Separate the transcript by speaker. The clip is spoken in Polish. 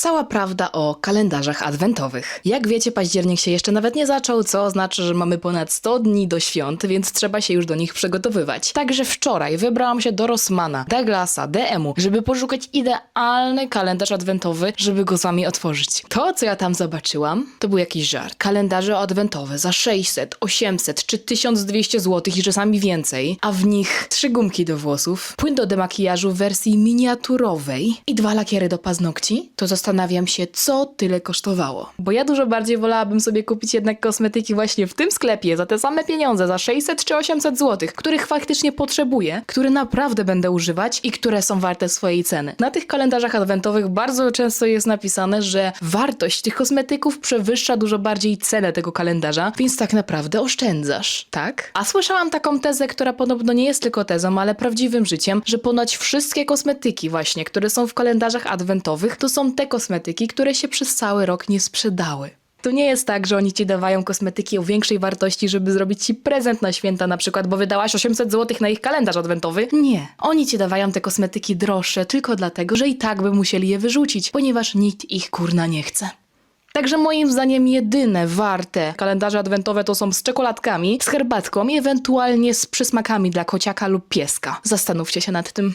Speaker 1: Cała prawda o kalendarzach adwentowych. Jak wiecie, październik się jeszcze nawet nie zaczął, co oznacza, że mamy ponad 100 dni do świąt, więc trzeba się już do nich przygotowywać. Także wczoraj wybrałam się do Rossmana, Douglasa, DM-u, żeby poszukać idealny kalendarz adwentowy, żeby go z wami otworzyć. To, co ja tam zobaczyłam, to był jakiś żart. Kalendarze adwentowe za 600, 800 czy 1200 zł i czasami więcej, a w nich trzy gumki do włosów, płyn do demakijażu w wersji miniaturowej i dwa lakiery do paznokci, to zastanawiam się, co tyle kosztowało. Bo ja dużo bardziej wolałabym sobie kupić jednak kosmetyki właśnie w tym sklepie za te same pieniądze, za 600 czy 800 zł, których faktycznie potrzebuję, które naprawdę będę używać i które są warte swojej ceny. Na tych kalendarzach adwentowych bardzo często jest napisane, że wartość tych kosmetyków przewyższa dużo bardziej cenę tego kalendarza, więc tak naprawdę oszczędzasz, tak? A słyszałam taką tezę, która podobno nie jest tylko tezą, ale prawdziwym życiem, że ponoć wszystkie kosmetyki właśnie, które są w kalendarzach adwentowych, to są te kosmetyki, które się przez cały rok nie sprzedały. To nie jest tak, że oni ci dawają kosmetyki o większej wartości, żeby zrobić ci prezent na święta na przykład, bo wydałaś 800 zł na ich kalendarz adwentowy. Nie. Oni ci dawają te kosmetyki droższe tylko dlatego, że i tak by musieli je wyrzucić, ponieważ nikt ich kurna nie chce. Także moim zdaniem jedyne warte kalendarze adwentowe to są z czekoladkami, z herbatką i ewentualnie z przysmakami dla kociaka lub pieska. Zastanówcie się nad tym.